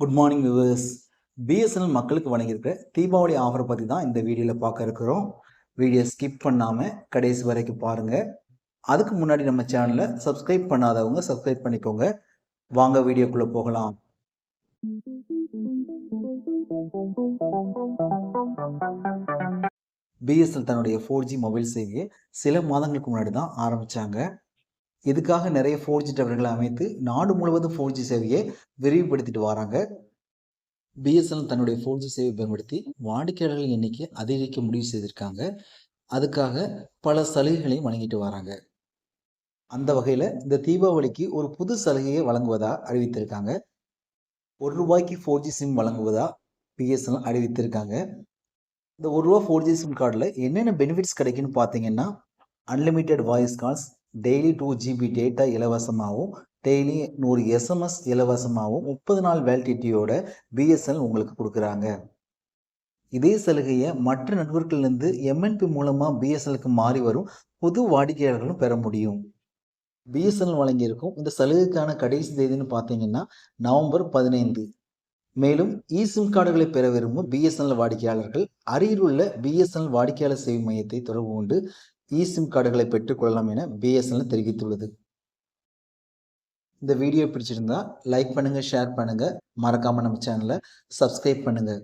Good morning viewers BSNL மக்களுக்கு வழங்கியிருக்கிற Deepavali offer பற்றி தான் இந்த வீடியோவில் பார்க்க இருக்கிறோம். வீடியோ ஸ்கிப் பண்ணாமல் கடைசி வரைக்கும் பாருங்கள் அதுக்கு முன்னாடி நம்ம சேனலை சப்ஸ்கிரைப் பண்ணாதவங்க சப்ஸ்கிரைப் பண்ணிக்கோங்க. வாங்க வீடியோக்குள்ளே போகலாம். பிஎஸ்எல் தன்னுடைய ஃபோர் ஜி மொபைல் சேவையை சில மாதங்களுக்கு முன்னாடி தான் ஆரம்பித்தாங்க இதுக்காக நிறைய ஃபோர் ஜி டவர்களை அமைத்து நாடு முழுவதும் ஃபோர் ஜி சேவையை விரிவுபடுத்திட்டு வராங்க? பிஎஸ்என்எல் தன்னுடைய ஃபோர் ஜி சேவை பயன்படுத்தி வாடிக்கையாளர்கள் எண்ணிக்கை அதிகரிக்க முடிவு செய்திருக்காங்க. அதுக்காக பல சலுகைகளையும் வழங்கிட்டு வராங்க. அந்த வகையில் இந்த தீபாவளிக்கு ஒரு புது சலுகையை வழங்குவதா அறிவித்திருக்காங்க. ஒரு ரூபாய்க்கு ஃபோர் ஜி சிம் வழங்குவதா பிஎஸ்என்எல் அறிவித்திருக்காங்க. இந்த ஒரு ரூபா ஃபோர் ஜி சிம் கார்டில் என்னென்ன பெனிஃபிட்ஸ் கிடைக்குன்னு பார்த்தீங்கன்னா unlimited voice calls daily two GB data இலவசமாகவும் daily நூறு எஸ்எம்எஸ் இலவசமாகவும் முப்பது நாள் வேலிடிட்டியோட பிஎஸ்என்எல் உங்களுக்கு கொடுக்குறாங்க. இதே சலுகையை மற்ற நெட்வொர்க்கிலிருந்து எம்என்பி மூலமாக பிஎஸ்என்எலுக்கு மாறி வரும் புது வாடிக்கையாளர்களும் பெற முடியும். பிஎஸ்என்எல் வழங்கியிருக்கும். இந்த சலுகைக்கான கடைசி தேதின்னு பார்த்தீங்கன்னா நவம்பர் பதினைந்து. மேலும் இ சிம் கார்டுகளை பெற விரும்பும் பிஎஸ்என்எல் வாடிக்கையாளர்கள் அருகிலுள்ள பிஎஸ்என்எல் வாடிக்கையாளர் சேவை மையத்தை தொடர்பு கொண்டு இ சிம் கார்டுகளை பெற்றுக்கொள்ளலாம் என பிஎஸ்என்எல் தெரிவித்துள்ளது. இந்த வீடியோ பிடிச்சிருந்தா லைக் பண்ணுங்கள் ஷேர் பண்ணுங்கள் மறக்காமல் நம்ம சேனலை சப்ஸ்கிரைப் பண்ணுங்கள்